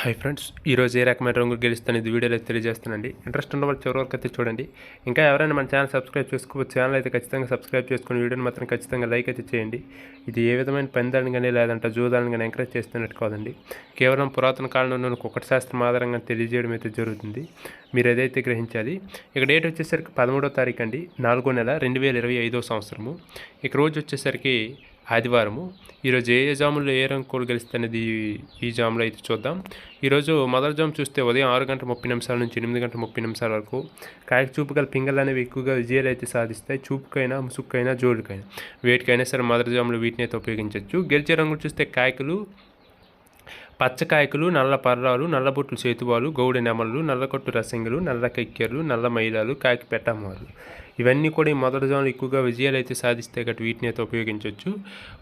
Hi friends ఈరోజు ఏ రకమైన రంగు గెలుస్తాను ఇది వీడియోలో అయితే తెలియజేస్తానండి. ఇంట్రెస్ట్ ఉన్న వాళ్ళు చివరి వరకు అయితే చూడండి. ఇంకా ఎవరైనా మన ఛానల్ సబ్స్క్రైబ్ చేసుకోవచ్చు ఛానల్ అయితే ఖచ్చితంగా సబ్స్క్రైబ్ చేసుకుని వీడియోని మాత్రం ఖచ్చితంగా లైక్ అయితే చేయండి. ఇది ఏ విధమైన పందాలను కానీ లేదంటే జూదాలను కానీ ఎంకరేజ్ చేస్తున్నట్టు కాదండి. కేవలం పురాతన కాలంలో కుక్కటి శాస్త్రం ఆధారంగా తెలియజేయడం అయితే జరుగుతుంది. మీరు ఏదైతే గ్రహించాలి ఇక డేట్ వచ్చేసరికి పదమూడో తారీఖు అండి నాలుగో నెల రెండు వేల ఇరవై ఐదో సంవత్సరము. ఇక రోజు వచ్చేసరికి ఆదివారము. ఈరోజు ఏ ఏ జాముల్లో ఏ రంగు కోడి గెలుస్తున్నది ఈ జాములో అయితే చూద్దాం. ఈరోజు మొదటి జాము చూస్తే ఉదయం ఆరు గంట ముప్పై నిమిషాల నుంచి ఎనిమిది గంటల ముప్పై నిమిషాల వరకు కాయకు చూపు గల పింగళ్ళు అనేవి ఎక్కువగా విజయాలు అయితే సాధిస్తాయి. చూపుకైనా ముసుక్కైనా జోడుకైనా. వేటికైనా సరే మొదటి జాములు వీటిని అయితే ఉపయోగించవచ్చు. గెలిచే రంగులు చూస్తే కాయకులు పచ్చకాయకులు నల్ల పర్రాలు నల్లబొట్లు చేతువాలు గౌడి నెమళ్ళు నల్లకొట్టు రసింగులు నల్ల కెక్కెర్లు నల్ల మైలాలు కాకి పెట్టమ్మలు ఇవన్నీ కూడా ఈ మొదటి జోన్లో ఎక్కువగా విజయాలు అయితే సాధిస్తే గట్టి వీటిని అయితే ఉపయోగించవచ్చు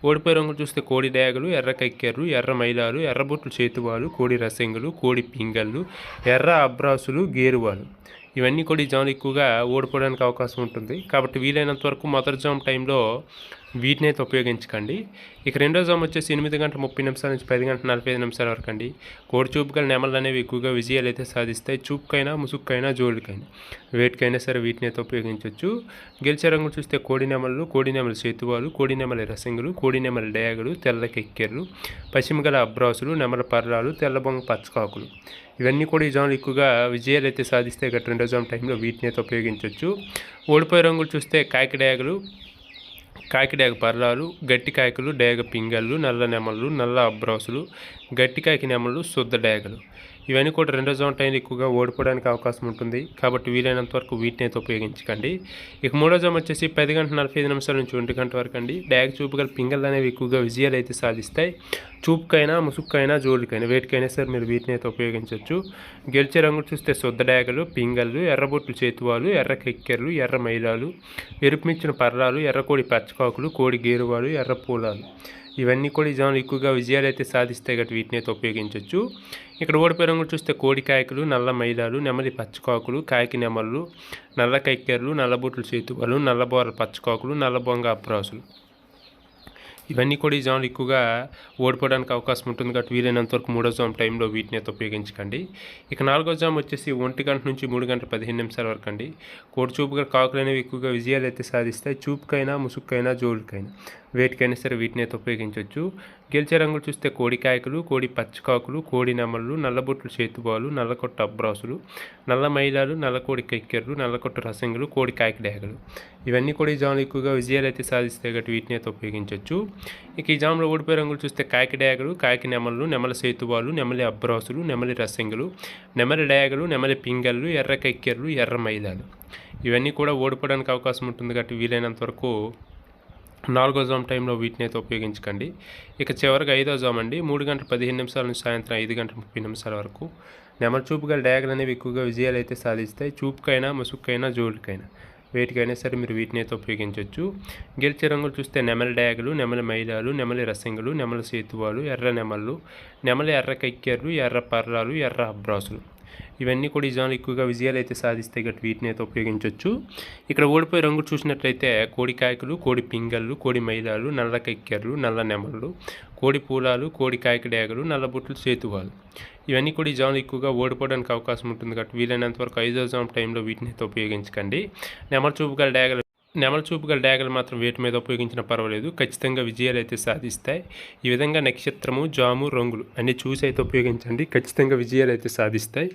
ఓడిపోయి రంగులు చూస్తే కోడి డేగలు ఎర్ర కక్కెర్లు ఎర్ర మైలాలు ఎర్రబొట్లు చేతువాలు కోడి రసింగులు కోడి పింగళ్ళు ఎర్ర అబ్రాసులు గేరువాలు. ఇవన్నీ కూడా ఈ జాములు ఎక్కువగా ఓడిపోవడానికి అవకాశం ఉంటుంది. కాబట్టి వీలైనంత వరకు మొదటి జామ్ టైంలో వీటిని అయితే ఉపయోగించకండి. ఇక రెండో జామ్ వచ్చేసి ఎనిమిది గంటల ముప్పై నిమిషాల నుంచి పది గంటల నలభై ఐదు నిమిషాల వరకు అండి. కోడి చూపుగల నెమలు అనేవి ఎక్కువగా విజయాలు అయితే సాధిస్తాయి. చూపుకైనా ముసుగుకైనా జోడుకైనా వేటికైనా సరే వీటిని అయితే ఉపయోగించవచ్చు. గెలిచే రంగులు చూస్తే కోడి నెమలు కోడి నెమల చేతువాలు కోడి నెమల రసింగులు కోడి నెమల డయాగులు తెల్ల కెక్కెర్లు పశ్చిమగల అబ్రాసులు నెమల పర్రాలు తెల్లబొంగ పచ్చకాకులు. ఇవన్నీ కూడా ఈ జోన్లు ఎక్కువగా విజయాలు అయితే సాధిస్తే గట్ట రెండో జోన్ టైంలో వీటిని అయితే ఉపయోగించవచ్చు ఓడిపోయే రంగులు చూస్తే కాకి కాకిడాగ పర్లాలు పర్రాలు గట్టి కాయకులు డేగ పింగళ్ళు నల్ల నెమళ్ళు నల్ల అబ్రాసులు గట్టి కాకి నెమళ్ళు శుద్ధ డేగలు ఇవన్నీ కూడా రెండో జోన్ టైం ఎక్కువగా ఓడిపోవడానికి అవకాశం ఉంటుంది. కాబట్టి వీలైనంత వరకు వీటిని అయితే ఉపయోగించకండి. ఇక మూడో జోన్ వచ్చేసి పది గంటల నలభై ఐదు నిమిషాల నుంచి ఒంటి గంట వరకు అండి. డ్యాగ్ చూపు గల పింగళ్ళు అనేవి ఎక్కువగా విజయాలు అయితే సాధిస్తాయి. చూపుకైనా ముసుక్కైనా జోలికైనా వేటికైనా సరే మీరు వీటిని అయితే ఉపయోగించవచ్చు. గెలిచే రంగు చూస్తే శుద్ధ డ్యాగలు పింగళ్ళు ఎర్రబొట్లు చేతువాలు ఎర్ర కెక్కెర్లు ఎర్ర మైలాలు ఎరుపుమిచ్చిన పర్రాలు ఎర్రకోడి పచ్చకాకులు కోడి గేరువాలు ఎర్ర పూలాలు. ఇవన్నీ కూడా ఈ జాములు ఎక్కువగా విజయాలు అయితే సాధిస్తే గట్టి వీటిని అయితే ఉపయోగించవచ్చు ఇక్కడ ఓడిపోయే రంగులు చూస్తే కోడికాయకులు నల్ల మైదాలు నెమలి పచ్చకాకులు కాయకి నెమళ్ళు నల్ల కైక్కెర్లు నల్లబొట్లు చేతువాలు నల్లబోరల పచ్చకాకులు నల్లబొంగ అప్రాసులు. ఇవన్నీ కూడా ఈ జోన్లు ఎక్కువగా ఓడిపోవడానికి అవకాశం ఉంటుంది కాబట్టి వీలైనంత వరకు మూడో జామ్ టైంలో వీటిని అయితే ఉపయోగించకండి. ఇక నాలుగో జామ్ వచ్చేసి ఒంటి గంట నుంచి మూడు గంటల పదిహేను నిమిషాల వరకు అండి. కోడి చూపుగా కాకులు అనేవి ఎక్కువగా విజయాలు అయితే సాధిస్తాయి. చూపుకైనా ముసుక్కైనా జోలుకైనా. వేటికైనా సరే వీటిని అయితే ఉపయోగించవచ్చు. గెలిచే రంగులు చూస్తే కోడికాయకులు కోడి పచ్చకాకులు కోడి నెమళ్ళు నల్లబొట్లు చేతుబాలు నల్లకొట్టు అబ్రాసులు నల్ల మైలాలు నల్లకోడి కెక్కెర్లు నల్లకొట్టు రసంగులు కోడి కాయకి డేగలు. ఇవన్నీ కూడా ఈ జాములు ఎక్కువగా విజయాలు అయితే సాధిస్తే కాబట్టి వీటిని అయితే ఉపయోగించవచ్చు. ఇక ఈ జాములో ఓడిపోయే రంగులు చూస్తే కాయకి డేగలు కాయకి నెమళ్ళు నెమల సేతువాలు నెమలి అబ్రాసులు నెమలి రసంగులు నెమలి డేగలు నెమలి పింగళ్ళు ఎర్ర కెక్కెర్లు ఎర్ర మైలాలు. ఇవన్నీ కూడా ఓడిపోవడానికి అవకాశం ఉంటుంది కాబట్టి వీలైనంత వరకు నాలుగో జామ్ టైంలో వీటిని అయితే ఉపయోగించకండి. ఇక చివరికి ఐదో జామ్ అండి. మూడు గంటల పదిహేను నిమిషాల నుంచి సాయంత్రం ఐదు గంటల ముప్పై నిమిషాల వరకు. నెమరు చూపు గల అనేవి ఎక్కువగా విజయాలు అయితే సాధిస్తాయి. చూపుకైనా ముసుగుకైనా జోలికైనా వేటికైనా సరే మీరు వీటిని అయితే ఉపయోగించవచ్చు. గెలిచే రంగులు చూస్తే నెమలి డ్యాగలు నెమలి మైలాలు నెమలి రసింగులు నెమలి సేతువాలు ఎర్ర నెమళ్ళు నెమలి ఎర్ర కక్కెర్లు ఎర్ర పర్రాలు ఎర్ర అబ్రాసులు. ఇవన్నీ కూడా ఈ జాన్లు ఎక్కువగా విజయాలు అయితే సాధిస్తాయి గట్టు వీటిని అయితే ఉపయోగించవచ్చు ఇక్కడ ఓడిపోయే రంగు చూసినట్లయితే కోడి కాయకులు కోడి పింగళ్ళు కోడి మైలాలు నల్ల కెక్కెర్లు నల్ల నెమళ్ళు కోడి పూలాలు కోడి కాయకడేగలు నల్ల నల్లబొట్లు సేతువాలు. ఇవన్నీ కూడా ఈ జాన్లు ఎక్కువగా ఓడిపోవడానికి అవకాశం ఉంటుంది కాబట్టి వీలైనంత వరకు ఐదో జోన్ టైంలో వీటిని అయితే ఉపయోగించకండి. నెమల చూపు గల డేగలు నెమల చూపు గల డేగలు మాత్రం వేటి మీద ఉపయోగించినా పర్వాలేదు. ఖచ్చితంగా విజయాలు అయితే సాధిస్తాయి. ఈ విధంగా నక్షత్రము జాము రంగులు అన్ని చూసి అయితే ఉపయోగించండి. ఖచ్చితంగా విజయాలు అయితే సాధిస్తాయి.